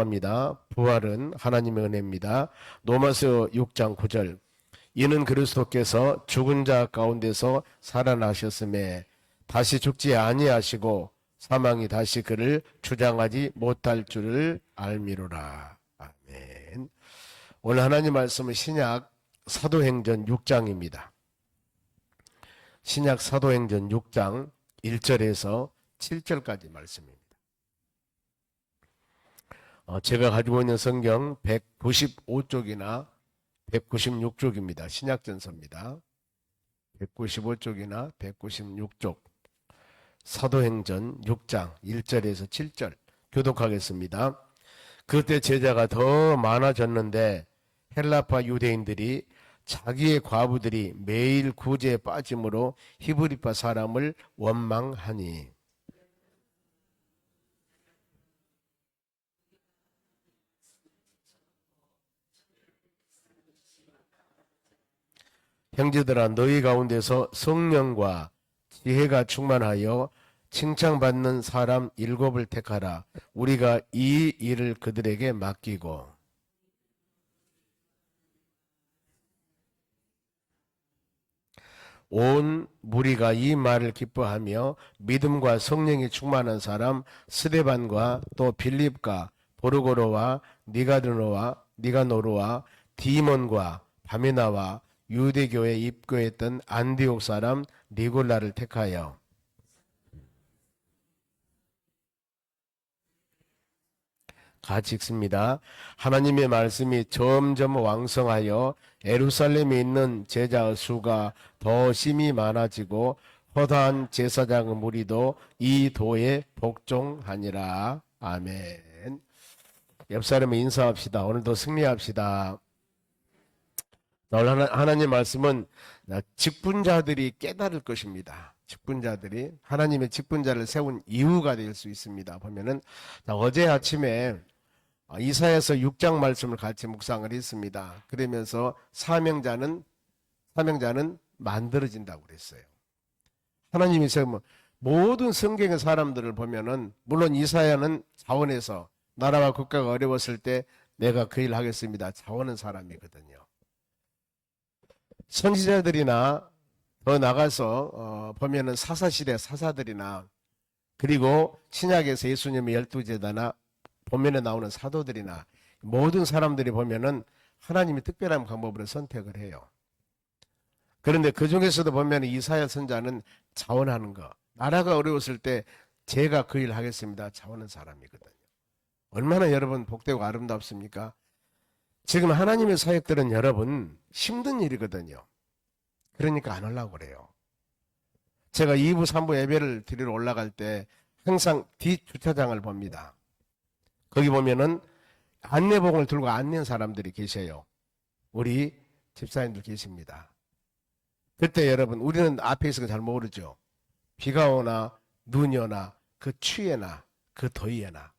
합니다. 부활은 하나님의 은혜입니다. 로마서 6장 9절. 이는 그리스도께서 죽은 자 가운데서 살아나셨음에 다시 죽지 아니하시고 사망이 다시 그를 주장하지 못할 줄을 알미로라. 아멘. 오늘 하나님 말씀은 신약 사도행전 6장입니다. 신약 사도행전 6장 1절에서 7절까지 말씀입니다. 어, 제가 가지고 있는 성경 195쪽이나 196쪽입니다. 신약전서입니다. 195쪽이나 196쪽. 사도행전 6장 1절에서 7절 교독하겠습니다. 그때 제자가 더 많아졌는데 헬라파 유대인들이 자기의 과부들이 매일 구제에 빠짐으로 히브리파 사람을 원망하니 형제들아 너희 가운데서 성령과 지혜가 충만하여 칭찬받는 사람 일곱을 택하라. 우리가 이 일을 그들에게 맡기고 온 무리가 이 말을 기뻐하며 믿음과 성령이 충만한 사람 스데반과 또 빌립과 보르고로와 니가드노와 니가노르와 디몬과 바미나와 유대교에 입교했던 안디옥 사람 니골라를 택하여 같이 읽습니다. 하나님의 말씀이 점점 왕성하여 에루살렘에 있는 제자의 수가 더 심히 많아지고 허다한 제사장의 무리도 이 도에 복종하니라. 아멘. 옆 사람에 인사합시다. 오늘도 승리합시다. 오늘 하나, 하나 님 말씀은 직분자들이 깨달을 것입니다. 직분자들이 하나님의 직분자를 세운 이유가 될 수 있습니다. 보면은 자, 어제 아침에 아, 이사야서 6장 말씀을 같이 묵상을 했습니다. 그러면서 사명자는 사명자는 만들어진다고 그랬어요. 하나님이 세운 모든 성경의 사람들을 보면은 물론 이사야는 자원에서 나라와 국가가 어려웠을 때 내가 그일 하겠습니다. 자원은 사람이거든요. 선지자들이나 더 나가서 어, 보면은 사사시대 사사들이나 그리고 신약에서 예수님의 열두 제자나 보면에 나오는 사도들이나 모든 사람들이 보면은 하나님이 특별한 방법으로 선택을 해요. 그런데 그 중에서도 보면 이사야 선자는 자원하는 거. 나라가 어려웠을 때 제가 그일 하겠습니다. 자원하는 사람이거든요. 얼마나 여러분 복되고 아름답습니까? 지금 하나님의 사역들은 여러분 힘든 일이거든요. 그러니까 안 하려고 그래요. 제가 2부, 3부 예배를 드리러 올라갈 때 항상 뒷주차장을 봅니다. 거기 보면은 안내봉을 들고 안내는 사람들이 계셔요. 우리 집사님들 계십니다. 그때 여러분, 우리는 앞에 있어서 잘 모르죠. 비가 오나, 눈이 오나, 그 추위에나, 그 더위에나.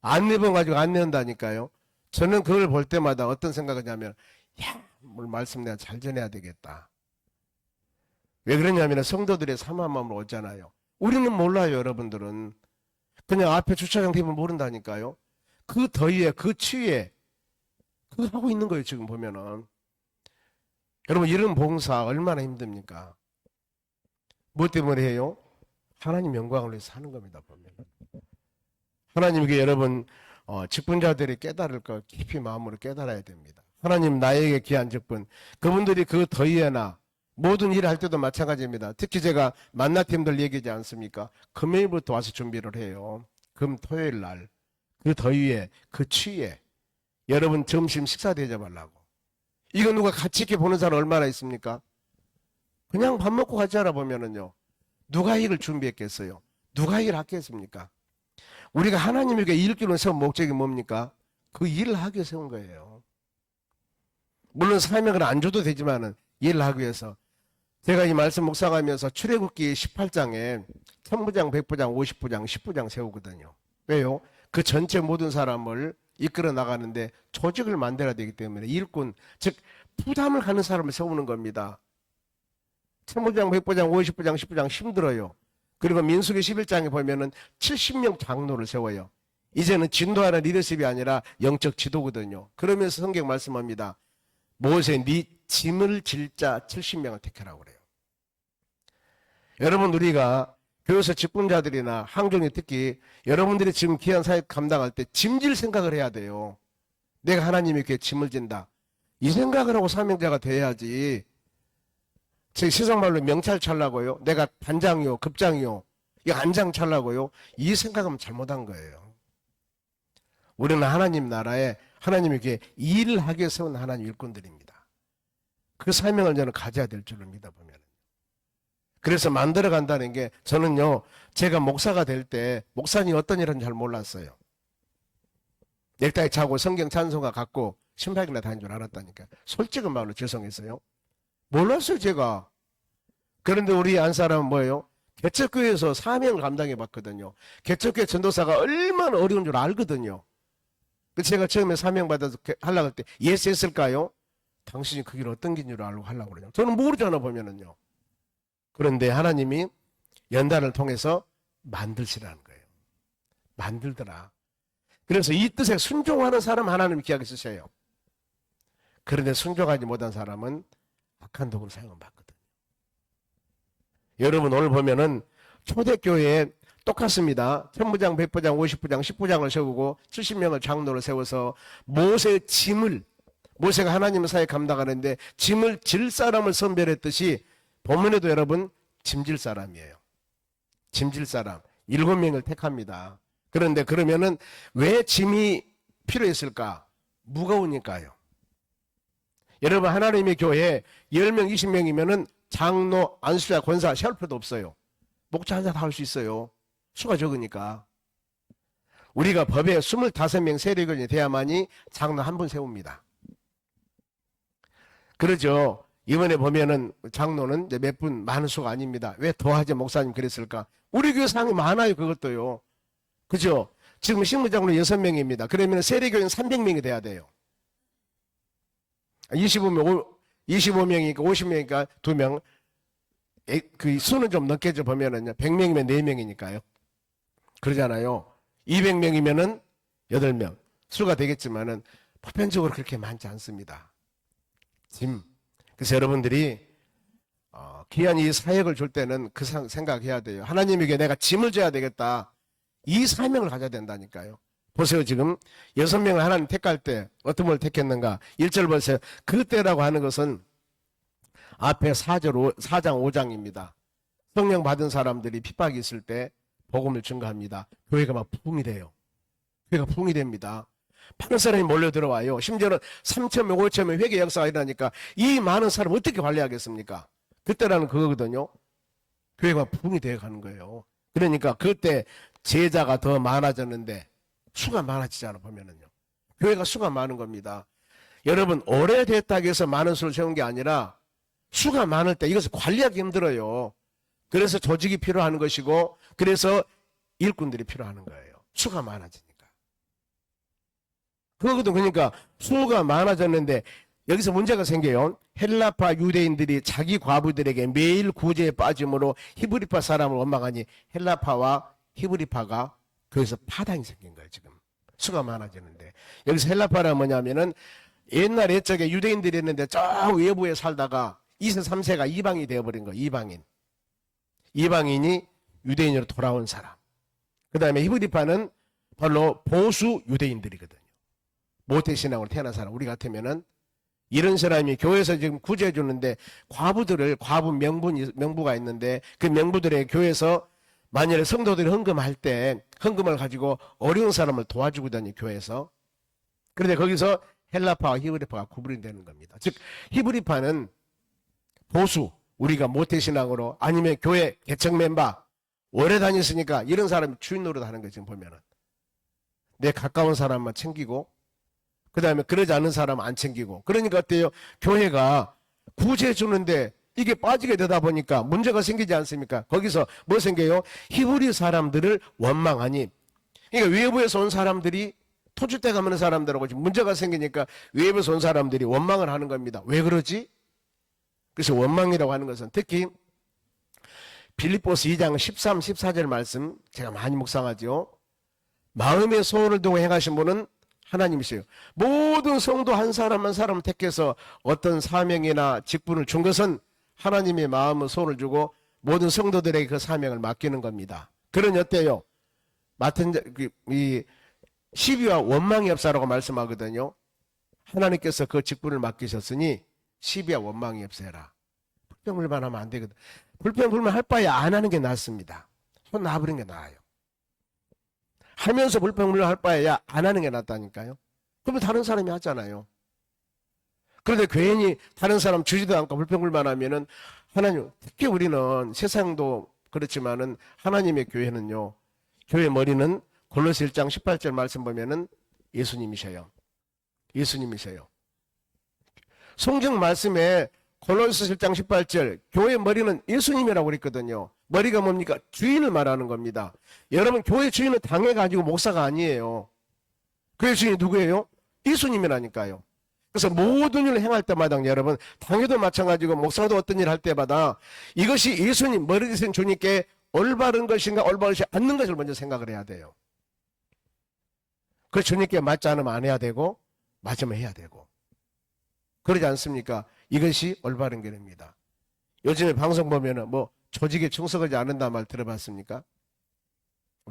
안내봉 가지고 안내한다니까요. 저는 그걸 볼 때마다 어떤 생각을 하냐면, 야, 뭘 말씀 내가 잘 전해야 되겠다. 왜 그러냐면 성도들의 삼한 마음으로 오잖아요. 우리는 몰라요, 여러분들은. 그냥 앞에 주차장 되면 모른다니까요. 그 더위에, 그 추위에, 그거 하고 있는 거예요, 지금 보면은. 여러분, 이런 봉사 얼마나 힘듭니까? 뭐 때문에 해요? 하나님 영광을 위해서 하는 겁니다, 보면. 하나님께 여러분, 어, 직분자들이 깨달을 거 깊이 마음으로 깨달아야 됩니다. 하나님 나에게 귀한 직분, 그분들이 그 더위에나 모든 일을 할 때도 마찬가지입니다. 특히 제가 만나팀들 얘기하지 않습니까? 금요일부터 와서 준비를 해요. 금 토요일 날. 그 더위에, 그 추위에. 여러분 점심 식사 대접하려고. 이거 누가 같이 이렇게 보는 사람 얼마나 있습니까? 그냥 밥 먹고 가지 않아 보면은요. 누가 이걸 준비했겠어요? 누가 일을 하겠습니까? 우리가 하나님에게 일기로 세운 목적이 뭡니까? 그 일을 하기 위해 세운 거예요. 물론 사명을 안 줘도 되지만은 일을 하기 위해서 제가 이 말씀 묵상하면서 출애굽기 18장에 천부장, 백부장, 오십부장, 십부장 세우거든요. 왜요? 그 전체 모든 사람을 이끌어 나가는데 조직을 만들어야 되기 때문에 일꾼, 즉 부담을 가는 사람을 세우는 겁니다. 천부장, 백부장, 오십부장, 십부장 힘들어요. 그리고 민수기 11장에 보면은 70명 장로를 세워요. 이제는 진도하는 리더십이 아니라 영적 지도거든요. 그러면서 성경 말씀합니다. 모세 네 짐을 질자 70명을 택하라고 그래요. 여러분 우리가 교회에서 직분자들이나 항종이 특히 여러분들이 지금 귀한 사역 감당할 때 짐질 생각을 해야 돼요. 내가 하나님의 귀에 짐을 진다. 이 생각을 하고 사명자가 돼야지. 제 세상말로 명찰 찰라고요. 내가 반장이요, 급장이요. 이 안장 찰라고요. 이 생각하면 잘못한 거예요. 우리는 하나님 나라에 하나님에게 일을 위해 세운 하나님 일꾼들입니다. 그 사명을 저는 가져야 될 줄을 믿어 보면. 그래서 만들어 간다는 게 저는요, 제가 목사가 될 때 목사님 어떤 일은 잘 몰랐어요. 넥타이 차고 성경 찬송가 갖고 신발이나 다닌 줄 알았다니까. 솔직한 말로 죄송했어요. 몰랐어요, 제가. 그런데 우리 안 사람은 뭐예요? 개척교회에서 사명을 감당해 봤거든요. 개척교회 전도사가 얼마나 어려운 줄 알거든요. 그 제가 처음에 사명 받아서 하려고 할 때 예스 했을까요? 당신이 그 길 어떤 길인 줄 알고 하려고 그러냐. 저는 모르잖아 보면은요. 그런데 하나님이 연단을 통해서 만들시라는 거예요. 만들더라. 그래서 이 뜻에 순종하는 사람 하나님 기하게 쓰셔요. 그런데 순종하지 못한 사람은 악한 도구를 사용받거든요. 여러분 오늘 보면은 초대교회에 똑같습니다. 천부장, 백부장, 오십부장, 십부장을 세우고 70명을 장로를 세워서 모세의 짐을 모세가 하나님의 사회 감당하는데 짐을 질 사람을 선별했듯이 본문에도 여러분 짐질 사람이에요. 짐질 사람 일곱 명을 택합니다. 그런데 그러면은 왜 짐이 필요했을까? 무거우니까요. 여러분 하나님의 교회 10명, 20명이면은 장로, 안수자, 권사 세울 필요도 없어요. 목자 한자 다할 수 있어요. 수가 적으니까. 우리가 법에 25명 세력이 돼야만이 장로 한 분 세웁니다. 그러죠. 이번에 보면은 장로는 몇 분 많은 수가 아닙니다. 왜 더하지 목사님 그랬을까? 우리 교회 상이 많아요, 그것도요. 그죠? 지금 신무장로 6명입니다. 그러면 세례교인 300명이 돼야 돼요. 25명, 25명이니까 50명이니까 2명. 그 수는 좀 넘게져 보면은요. 100명이면 4명이니까요. 그러잖아요. 200명이면은 8명. 수가 되겠지만은 보편적으로 그렇게 많지 않습니다. 짐. 그래서 여러분들이 어, 귀한 이 사역을 줄 때는 그 상- 생각해야 돼요. 하나님에게 내가 짐을 져야 되겠다. 이 사명을 가져야 된다니까요. 보세요, 지금 여섯 명을 하나님 택할 때 어떤 걸 택했는가? 1절 보세요. 그때라고 하는 것은 앞에 4절, 4장 5장입니다. 성령 받은 사람들이 핍박이 있을 때 복음을 증거합니다. 교회가 막 부흥이 돼요. 교회가 부흥이 됩니다. 많은 사람이 몰려 들어와요. 심지어는 3천명, 5천명 회개 역사가 일어나니까 이 많은 사람 어떻게 관리하겠습니까? 그때라는 그거거든요. 교회가 부흥이 되어 가는 거예요. 그러니까 그때 제자가 더 많아졌는데 수가 많아지잖아 보면은요. 교회가 수가 많은 겁니다. 여러분 오래됐다고 해서 많은 수를 세운 게 아니라 수가 많을 때 이것을 관리하기 힘들어요. 그래서 조직이 필요한 것이고 그래서 일꾼들이 필요한 거예요. 수가 많아지니까. 그거거든. 그러니까 수가 많아졌는데 여기서 문제가 생겨요. 헬라파 유대인들이 자기 과부들에게 매일 구제에 빠짐으로 히브리파 사람을 원망하니 헬라파와 히브리파가 거기서 파당이 생긴 거예요, 지금. 수가 많아지는데. 여기서 헬라파라 뭐냐면은 옛날 옛적에 유대인들이 있는데 저 외부에 살다가 2세, 3세가 이방이 되어버린 거예요, 이방인. 이방인이 유대인으로 돌아온 사람. 그 다음에 히브리파는 바로 보수 유대인들이거든요. 모태신앙으로 태어난 사람. 우리 같으면은 이런 사람이 교회에서 지금 구제해 주는데 과부들을 과부 명분 명부가 있는데 그 명부들의 교회에서 만약에 성도들이 헌금할 때 헌금을 가지고 어려운 사람을 도와주거든요 교회에서 그런데 거기서 헬라파와 히브리파가 구분이 되는 겁니다 즉 히브리파는 보수 우리가 모태신앙으로 아니면 교회 개척 멤버 오래 다녔으니까 이런 사람이 주인 노릇 하는 거예요 지금 보면은 내 가까운 사람만 챙기고 그 다음에 그러지 않은 사람 안 챙기고. 그러니까 어때요? 교회가 구제해 주는데 이게 빠지게 되다 보니까 문제가 생기지 않습니까? 거기서 뭐 생겨요? 히브리 사람들을 원망하니. 그러니까 외부에서 온 사람들이 토주대 가면 사람들하고 지금 문제가 생기니까 외부에서 온 사람들이 원망을 하는 겁니다. 왜 그러지? 그래서 원망이라고 하는 것은 특히 빌립보스 2장 13, 14절 말씀 제가 많이 묵상하죠. 마음의 소원을 두고 행하신 분은 하나님이세요. 모든 성도 한 사람 한 사람 택해서 어떤 사명이나 직분을 준 것은 하나님의 마음의 소원을 주고 모든 성도들에게 그 사명을 맡기는 겁니다. 그런 어때요? 맡은 이 시비와 원망이 없사라고 말씀하거든요. 하나님께서 그 직분을 맡기셨으니 시비와 원망이 없애라. 불평불만 하면 안 되거든. 불평불만 할 바에 안 하는 게 낫습니다. 손 놔버리는 게 나아요. 하면서 불평불만 할 바에야 안 하는 게 낫다니까요. 그러면 다른 사람이 하잖아요. 그런데 괜히 다른 사람 주지도 않고 불평불만 하면은 하나님 특히 우리는 세상도 그렇지만은 하나님의 교회는요. 교회 머리는 골로새 1장 18절 말씀 보면은 예수님이셔요. 예수님이세요. 성경 말씀에 골로새 1장 18절 교회 머리는 예수님이라고 그랬거든요. 머리가 뭡니까? 주인을 말하는 겁니다. 여러분 교회 주인은 당해 가지고 목사가 아니에요. 교회 주인이 누구예요? 예수님이라니까요. 그래서 모든 일을 행할 때마다 여러분 당회도 마찬가지고 목사도 어떤 일할 때마다 이것이 예수님 머리 되신 주님께 올바른 것인가 올바르지 않는 것을 먼저 생각을 해야 돼요. 그 주님께 맞지 않으면 안 해야 되고 맞으면 해야 되고 그러지 않습니까? 이것이 올바른 길입니다. 요즘에 방송 보면은 뭐 조직에 충성하지 않는다 말 들어봤습니까?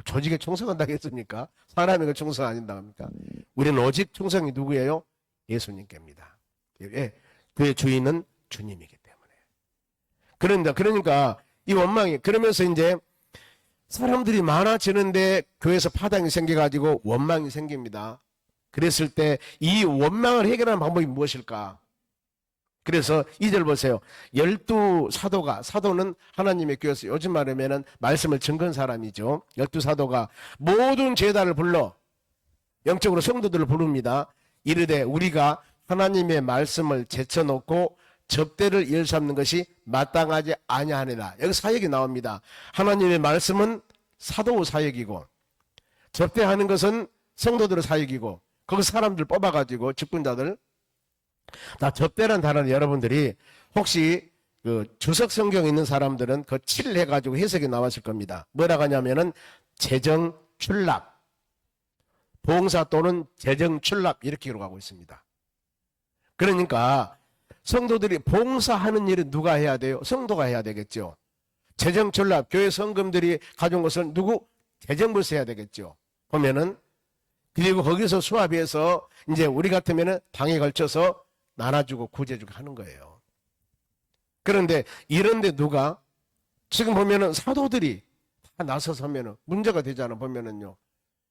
조직에 충성한다고 했습니까? 사람이 그 충성 아닌다 합니까? 우리는 오직 충성이 누구예요? 예수님께입니다. 예, 그의 주인은 주님이기 때문에. 그런데 그러니까 이 원망이 그러면서 이제 사람들이 많아지는데 교회에서 파당이 생겨가지고 원망이 생깁니다. 그랬을 때 이 원망을 해결하는 방법이 무엇일까? 그래서 이 절 보세요. 열두 사도가 사도는 하나님의 교회에서 요즘 말하면은 말씀을 증거한 사람이죠. 열두 사도가 모든 제자를 불러 영적으로 성도들을 부릅니다. 이르되 우리가 하나님의 말씀을 제쳐놓고 접대를 일삼는 것이 마땅하지 아니하니라. 여기 사역이 나옵니다. 하나님의 말씀은 사도 사역이고 접대하는 것은 성도들의 사역이고 거기 사람들 뽑아가지고 직분자들 다 접대란 단어는 여러분들이 혹시 그 주석 성경 있는 사람들은 그 칠을 해가지고 해석이 나왔을 겁니다. 뭐라고 하냐면은 재정 출납, 봉사 또는 재정 출납 이렇게 기록하고 있습니다. 그러니까 성도들이 봉사하는 일은 누가 해야 돼요? 성도가 해야 되겠죠. 재정 출납, 교회 성금들이 가져온 것을 누구? 재정부에서 해야 되겠죠. 보면은 그리고 거기서 수합해서 이제 우리 같으면은 당에 걸쳐서 나눠주고 구제주고 하는 거예요. 그런데 이런데 누가 지금 보면은 사도들이 다 나서서면은 문제가 되잖아 보면은요.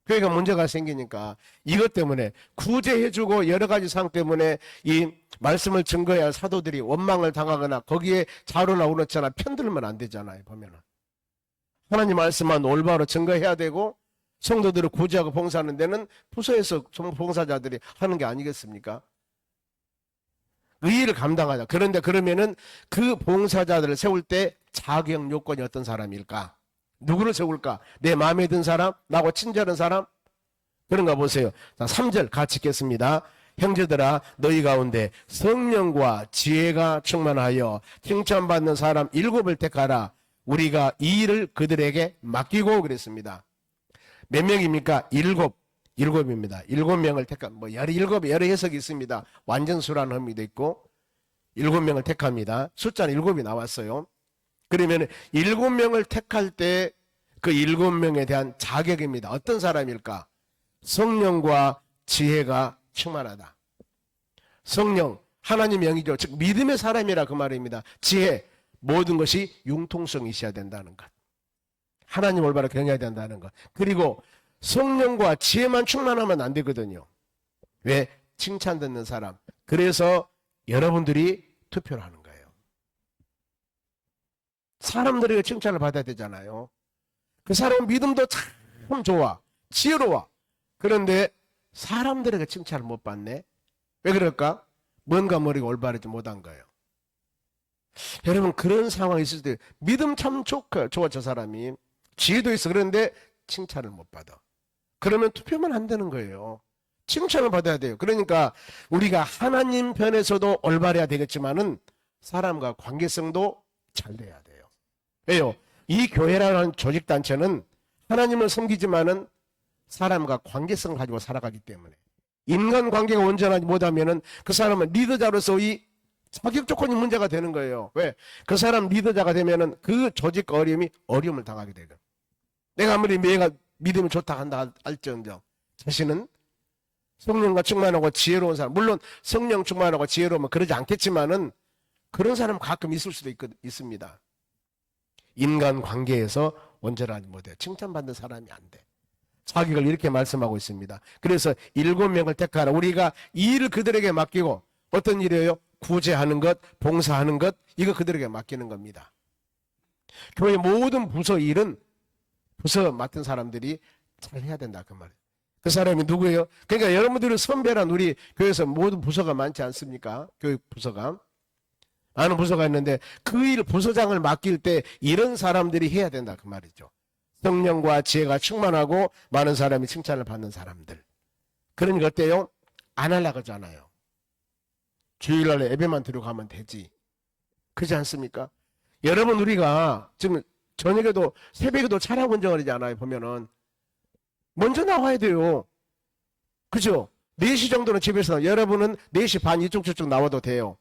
교회가 문제가 생기니까 이것 때문에 구제해주고 여러 가지 상 때문에 이 말씀을 증거해야 할 사도들이 원망을 당하거나 거기에 자료나 우놓잖아 편들면 안 되잖아요 보면은 하나님 말씀만 올바로 증거해야 되고 성도들을 구제하고 봉사하는 데는 부서에서 봉사자들이 하는 게 아니겠습니까? 의의를 감당하자. 그런데 그러면은 그 봉사자들을 세울 때 자격 요건이 어떤 사람일까? 누구를 세울까? 내 마음에 든 사람? 나하고 친절한 사람? 그런가 보세요. 자, 3절 같이 읽겠습니다. 형제들아 너희 가운데 성령과 지혜가 충만하여 칭찬받는 사람 일곱을 택하라. 우리가 이 일을 그들에게 맡기고 그랬습니다. 몇 명입니까? 일곱. 일곱입니다. 일곱 명을 택한, 뭐, 여러 일곱, 여러 해석이 있습니다. 완전수라는 의미도 있고, 일곱 명을 택합니다. 숫자는 일곱이 나왔어요. 그러면 일곱 명을 택할 때 그 일곱 명에 대한 자격입니다. 어떤 사람일까? 성령과 지혜가 충만하다. 성령, 하나님 영이죠. 즉, 믿음의 사람이라 그 말입니다. 지혜, 모든 것이 융통성이 있어야 된다는 것. 하나님 올바로 경외해야 된다는 것. 그리고 성령과 지혜만 충만하면 안 되거든요. 왜? 칭찬 듣는 사람. 그래서 여러분들이 투표를 하는. 사람들에게 칭찬을 받아야 되잖아요. 그 사람 믿음도 참 좋아. 지혜로워. 그런데 사람들에게 칭찬을 못 받네. 왜 그럴까? 뭔가 머리가 올바르지 못한 거예요. 여러분 그런 상황이 있을 때 믿음 참 좋아, 좋아 저 사람이 지혜도 있어 그런데 칭찬을 못 받아. 그러면 투표만 안 되는 거예요. 칭찬을 받아야 돼요. 그러니까 우리가 하나님 편에서도 올바래야 되겠지만은 사람과 관계성도 잘 돼야 돼요. 왜요? 이 교회라는 조직 단체는 하나님을 섬기지만은 사람과 관계성을 가지고 살아가기 때문에 인간 관계가 온전하지 못하면은 그 사람은 리더자로서 이 자격 조건이 문제가 되는 거예요. 왜? 그 사람 리더자가 되면은 그 조직과 어려움이 어려움을 당하게 되거든. 내가 아무리 내가 믿음이 좋다 한다 할지언정 자신은 성령과 충만하고 지혜로운 사람 물론 성령 충만하고 지혜로우면 그러지 않겠지만은 그런 사람 가끔 있을 수도 있, 있습니다. 인간 관계에서 온전하지 못해 칭찬받는 사람이 안 돼. 자기를 이렇게 말씀하고 있습니다. 그래서 일곱 명을 택하라. 우리가 이 일을 그들에게 맡기고 어떤 일이에요? 구제하는 것, 봉사하는 것, 이거 그들에게 맡기는 겁니다. 교회 모든 부서 일은 부서 맡은 사람들이 잘 해야 된다 그 말이에요. 그 사람이 누구예요? 그러니까 여러분들은 선배란 우리 교회에서 모든 부서가 많지 않습니까? 교육 부서가. 많은 부서가 있는데 그 일 부서장을 맡길 때 이런 사람들이 해야 된다 그 말이죠. 성령과 지혜가 충만하고 많은 사람이 칭찬을 받는 사람들. 그러니까 어때요? 안 하려고 하잖아요. 주일날에 예배만 드리고 가면 되지. 그렇지 않습니까? 여러분 우리가 지금 저녁에도 새벽에도 차량 운전을 하잖아요. 보면은 먼저 나와야 돼요. 그죠? 4시 정도는 집에서 여러분은 4시 반 이쪽 저쪽 나와도 돼요.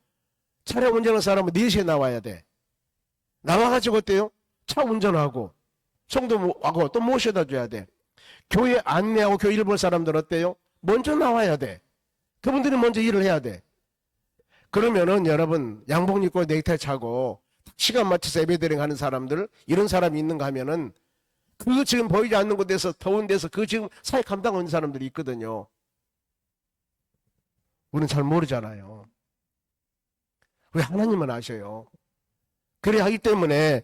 차량 운전하는 사람은 4시에 나와야 돼. 나와가지고 어때요? 차 운전하고 성도하고 또 모셔다 줘야 돼. 교회 안내하고 교회 일볼 사람들 어때요? 먼저 나와야 돼. 그분들이 먼저 일을 해야 돼. 그러면은 여러분 양복 입고 넥타이 차고 시간 맞춰서 예배드링 하는 사람들 이런 사람이 있는가 하면은 그 지금 보이지 않는 곳에서 더운 데서 그 지금 사회 감당 하는 사람들이 있거든요. 우리는 잘 모르잖아요. 왜 하나님은 아셔요. 그래 하기 때문에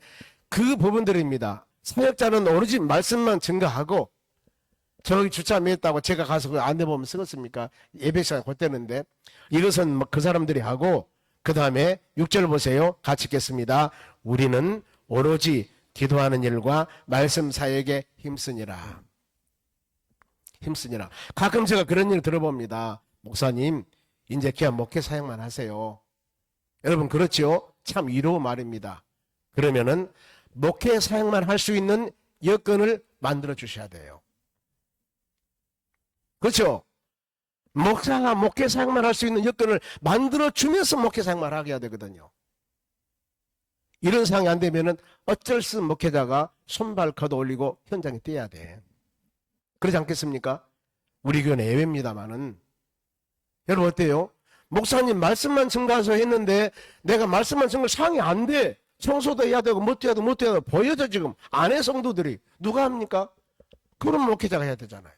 그 부분들입니다. 사역자는 오로지 말씀만 증거하고 저기 주차 매했다고 제가 가서 그 안내 보면 쓰겠습니까? 예배 시간 곧 되는데 이것은 뭐그 사람들이 하고 그 다음에 6절 보세요. 같이 읽겠습니다. 우리는 오로지 기도하는 일과 말씀 사역에 힘쓰니라. 힘쓰니라. 가끔 제가 그런 일 들어봅니다. 목사님, 이제 그냥 목회 사역만 하세요. 여러분 그렇죠? 참 이로운 말입니다. 그러면은 목회 사역만 할 수 있는 여건을 만들어 주셔야 돼요. 그렇죠? 목사가 목회 사역만 할 수 있는 여건을 만들어 주면서 목회 사역만 하게 해야 되거든요. 이런 상황이 안 되면은 어쩔 수 없이 목회자가 손발 걷어 올리고 현장에 뛰어야 돼. 그러지 않겠습니까? 우리 교회는 예외입니다만은 여러분 어때요? 목사님 말씀만 증가해서 했는데 내가 말씀만 증거 상이 안 돼. 청소도 해야 되고 못 되고 못 되고 보여줘 지금 안 해 성도들이 누가 합니까? 그런 목회자가 해야 되잖아요.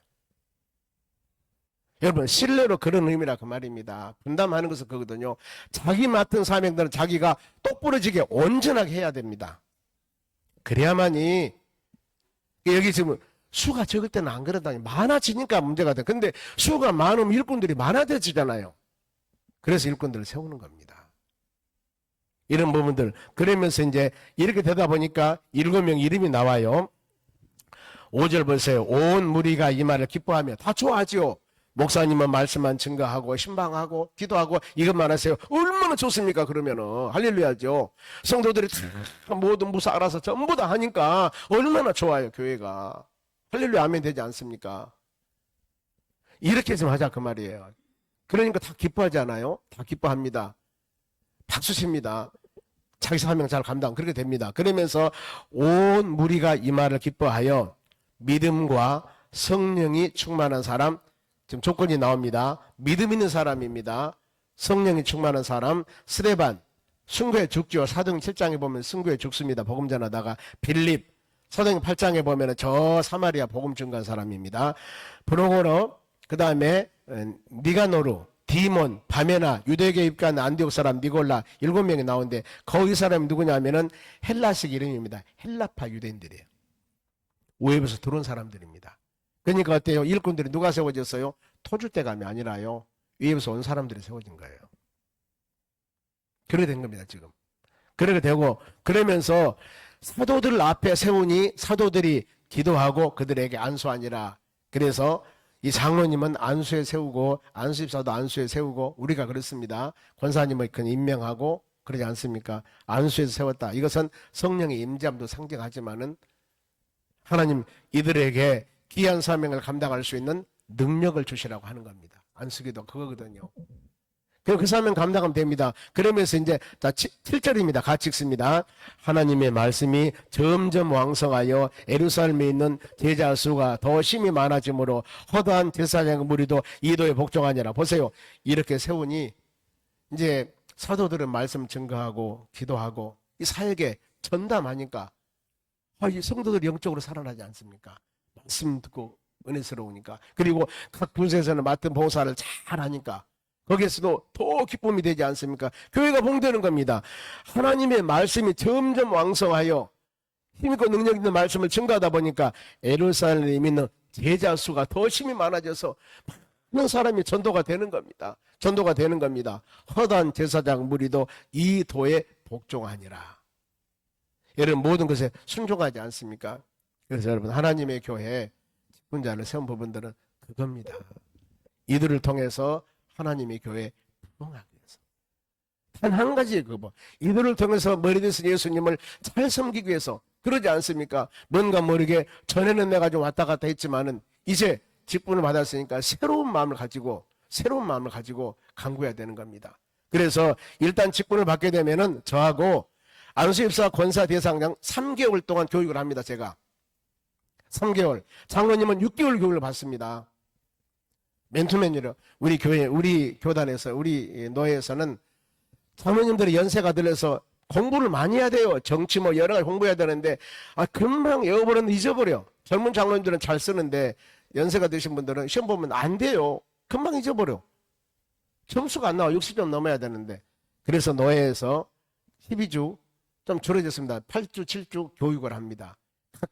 여러분 신뢰로 그런 의미라 그 말입니다. 분담하는 것은 그거거든요. 자기 맡은 사명들은 자기가 똑부러지게 온전하게 해야 됩니다. 그래야만이 여기 지금 수가 적을 때는 안 그러다니 많아지니까 문제가 돼. 근데 수가 많으면 일꾼들이 많아져지잖아요. 그래서 일꾼들을 세우는 겁니다. 이런 부분들 그러면서 이제 이렇게 되다 보니까 일곱 명 이름이 나와요. 5절 보세요. 온 무리가 이 말을 기뻐하며 다 좋아하지요. 목사님은 말씀만 증거하고 신방하고 기도하고 이것만 하세요. 얼마나 좋습니까? 그러면은 할렐루야죠. 성도들이 다 모든 무사 알아서 전부 다 하니까 얼마나 좋아요 교회가. 할렐루야 아멘 되지 않습니까? 이렇게 좀 하자 그 말이에요. 그러니까 다 기뻐하지 않아요? 다 기뻐합니다. 박수 칩니다. 자기 사명 잘 감당 그렇게 됩니다. 그러면서 온 무리가 이 말을 기뻐하여 믿음과 성령이 충만한 사람 지금 조건이 나옵니다. 믿음 있는 사람입니다. 성령이 충만한 사람 스레반 승구에 죽죠. 사도행 7장에 보면 승구에 죽습니다. 복음 전하다가 빌립 사도행 8장에 보면 저 사마리아 복음 증거한 사람입니다. 브로고로 그다음에 니가노루 디몬, 바메나, 유대교 입간 안디옥 사람 니골라 일곱 명이 나오는데 거기 사람이 누구냐면은 헬라식 이름입니다. 헬라파 유대인들이에요. 우회에서 들어온 사람들입니다. 그러니까 어때요? 일꾼들이 누가 세워졌어요? 토주대감이 아니라요. 위에서 온 사람들이 세워진 거예요. 그래 된 겁니다, 지금. 그렇게 되고, 그러면서 사도들 앞에 세우니 사도들이 기도하고 그들에게 안수하니라. 그래서 이 장로님은 안수에 세우고 안수입사도 안수에 세우고 우리가 그렇습니다. 권사님을 그 임명하고 그러지 않습니까? 안수에서 세웠다. 이것은 성령의 임재함도 상징하지만은 하나님 이들에게 귀한 사명을 감당할 수 있는 능력을 주시라고 하는 겁니다. 안수기도 그거거든요. 그럼 그 사명 감당하면 됩니다. 그러면서 이제 자 7절입니다. 같이 읽습니다. 하나님의 말씀이 점점 왕성하여 에루살렘에 있는 제자 수가 더 심히 많아지므로 허다한 제사장 무리도 이도에 복종하니라. 보세요. 이렇게 세우니 이제 사도들은 말씀 증거하고 기도하고 이 사역에 전담하니까 아, 이 성도들이 영적으로 살아나지 않습니까? 말씀 듣고 은혜스러우니까 그리고 각 분세에서는 맡은 봉사를 잘 하니까 거기에서도 더 기쁨이 되지 않습니까? 교회가 봉되는 겁니다. 하나님의 말씀이 점점 왕성하여 힘있고 능력 있는 말씀을 증거하다 보니까 에루살렘에 있는 제자 수가 더 심히 많아져서 많은 사람이 전도가 되는 겁니다. 전도가 되는 겁니다. 허단 제사장 무리도 이 도에 복종하니라. 여러분 모든 것에 순종하지 않습니까? 그래서 여러분 하나님의 교회 직분자를 세운 부분들은 그겁니다. 이들을 통해서 하나님의 교회 부흥하기 위해서 단 한 가지 그거 이들을 통해서 머리 되신 예수님을 잘 섬기기 위해서 그러지 않습니까? 뭔가 모르게 전에는 내가 좀 왔다 갔다 했지만은 이제 직분을 받았으니까 새로운 마음을 가지고 새로운 마음을 가지고 강구해야 되는 겁니다. 그래서 일단 직분을 받게 되면은 저하고 안수입사 권사 대상장 3개월 동안 교육을 합니다. 제가 3개월 장로님은 6개월 교육을 받습니다. 맨투맨이로 우리 교회 우리 교단에서 우리 노예에서는 장로님들이 연세가 들어서 공부를 많이 해야 돼요. 정치 뭐 여러 가지 공부해야 되는데 아 금방 외워버리면 잊어버려. 젊은 장로님들은 잘 쓰는데 연세가 드신 분들은 시험 보면 안 돼요. 금방 잊어버려. 점수가 안 나와. 60점 넘어야 되는데. 그래서 노예에서 12주 좀 줄어졌습니다. 8주, 7주 교육을 합니다.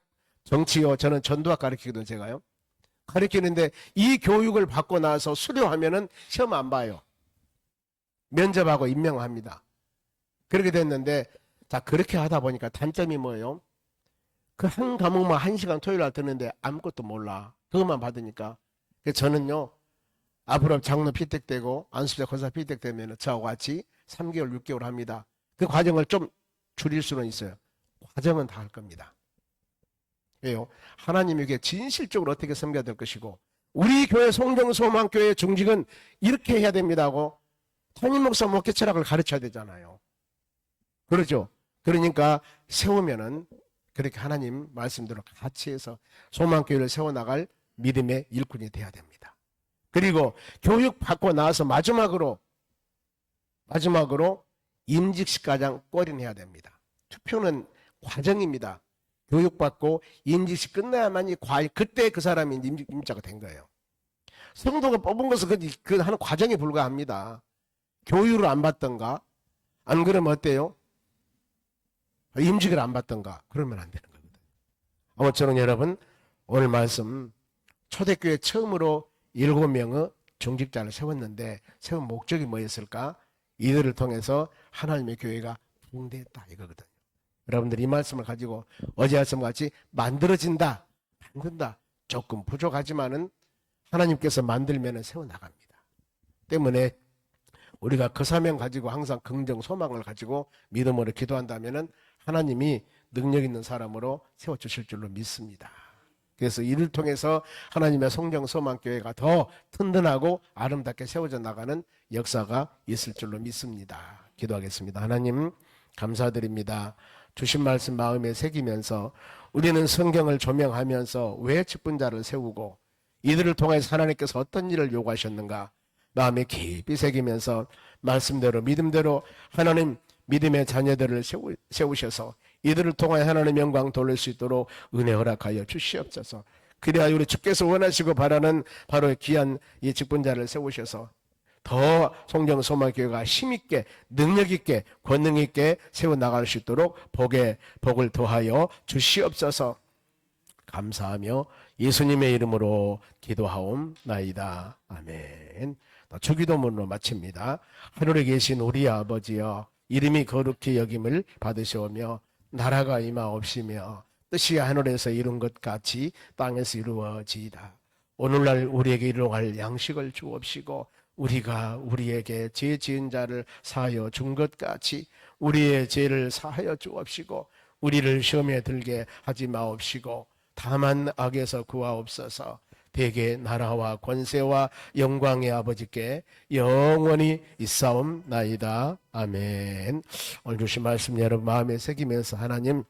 정치요. 저는 전도학 가르치거든요. 제가요. 가르치는데 이 교육을 받고 나서 수료하면은 시험 안 봐요. 면접하고 임명합니다. 그렇게 됐는데 자 그렇게 하다 보니까 단점이 뭐예요? 그 한 과목만 한 시간 토요일 날 듣는데 아무것도 몰라. 그것만 받으니까. 저는요 앞으로 장로 피택되고 안수자 권사 피택되면 저하고 같이 3개월, 6개월 합니다. 그 과정을 좀 줄일 수는 있어요. 과정은 다 할 겁니다. 왜요? 하나님에게 진실적으로 어떻게 섬겨야 될 것이고 우리 교회 송정소망교회 중직은 이렇게 해야 됩니다고 담임 목사 목회 철학을 가르쳐야 되잖아요. 그러죠. 그러니까 세우면은 그렇게 하나님 말씀대로 같이 해서 소망교회를 세워나갈 믿음의 일꾼이 돼야 됩니다. 그리고 교육 받고 나서 마지막으로 마지막으로 임직식과장 꼬린해야 됩니다. 투표는 과정입니다. 교육받고 임직식 끝나야만이 과일 그때 그 사람이 임자가 된 거예요. 성도가 뽑은 것은 그, 그 하는 과정에 불과합니다. 교육을 안 받던가 안 그러면 어때요? 임직을 안 받던가 그러면 안 되는 거거든요. 아무쪼록 여러분 오늘 말씀 초대교회 처음으로 일곱 명의 중직자를 세웠는데 세운 목적이 뭐였을까? 이들을 통해서 하나님의 교회가 붕대했다 이거거든요. 여러분들 이 말씀을 가지고 어제 말씀 같이 만들어진다, 만든다. 조금 부족하지만은 하나님께서 만들면은 세워 나갑니다. 때문에 우리가 그 사명 가지고 항상 긍정 소망을 가지고 믿음으로 기도한다면은 하나님이 능력 있는 사람으로 세워 주실 줄로 믿습니다. 그래서 이를 통해서 하나님의 성령 소망 교회가 더 튼튼하고 아름답게 세워져 나가는 역사가 있을 줄로 믿습니다. 기도하겠습니다. 하나님 감사드립니다. 주신 말씀 마음에 새기면서 우리는 성경을 조명하면서 왜 직분자를 세우고 이들을 통해서 하나님께서 어떤 일을 요구하셨는가 마음에 깊이 새기면서 말씀대로 믿음대로 하나님 믿음의 자녀들을 세우, 세우셔서 이들을 통하여 하나님의 영광 돌릴 수 있도록 은혜 허락하여 주시옵소서. 그래야 우리 주께서 원하시고 바라는 바로 귀한 이 직분자를 세우셔서 더 성령 소망교회가 힘있게 능력있게 권능있게 세워나갈 수 있도록 복에 복을 더하여 주시옵소서 감사하며 예수님의 이름으로 기도하옵나이다. 아멘. 주기도문으로 마칩니다. 하늘에 계신 우리 아버지여 이름이 거룩히 여김을 받으시오며 나라가 임하옵시며 뜻이 하늘에서 이룬 것 같이 땅에서 이루어지이다. 오늘날 우리에게 일용할 양식을 주옵시고 우리가 우리에게 죄 지은 자를 사하여 준 것 같이 우리의 죄를 사하여 주옵시고 우리를 시험에 들게 하지 마옵시고 다만 악에서 구하옵소서. 대개 나라와 권세와 영광의 아버지께 영원히 있사옵나이다. 아멘. 오늘 주신 말씀 여러분 마음에 새기면서 하나님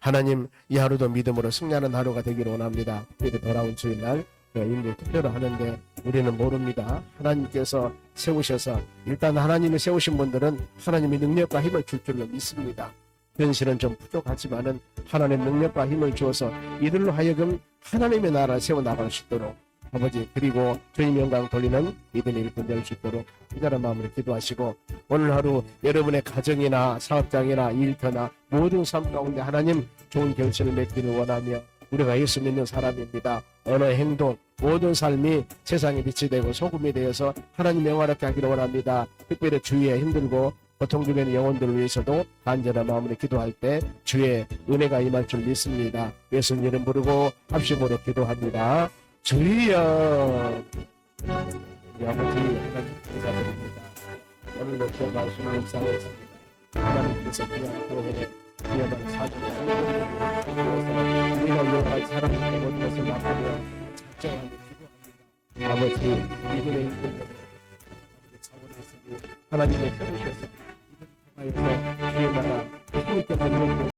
하나님 이 하루도 믿음으로 승리하는 하루가 되기를 원합니다. 특별히 돌아온 주일날 인도 투표를 하는데 우리는 모릅니다. 하나님께서 세우셔서 일단 하나님이 세우신 분들은 하나님의 능력과 힘을 줄 줄로 믿습니다. 현실은 좀 부족하지만은 하나님의 능력과 힘을 주어서 이들로 하여금 하나님의 나라를 세워 나갈 수 있도록 아버지 그리고 주님 영광 돌리는 이들의 일꾼 될 수 있도록 기다란 마음으로 기도하시고 오늘 하루 여러분의 가정이나 사업장이나 일터나 모든 삶 가운데 하나님 좋은 결실을 맺기를 원하며 우리가 예수 믿는 사람입니다. 언어 행동 모든 삶이 세상에 빛이 되고 소금이 되어서 하나님 영화롭게 하기를 원합니다. 특별히 주위에 힘들고 고통 중에 있는 영혼들을 위해서도 간절한 마음으로 기도할 때 주의 은혜가 임할 줄 믿습니다. 예수님 이름 부르고 합심으로 기도합니다. 주여 우리 아버지 하나님 감사드립니다. 오늘도 또 말씀을 묵상했습니다. 하나님께서 그냥 교회에 위험한 사주를 주셔서 우리가 위험한 사람을 못 것을 작정하고 기도합니다. 아버지 이들의 차원에서 하나님의 세우셔서 이들을 통하여서 주의 나라 힘있게 만들고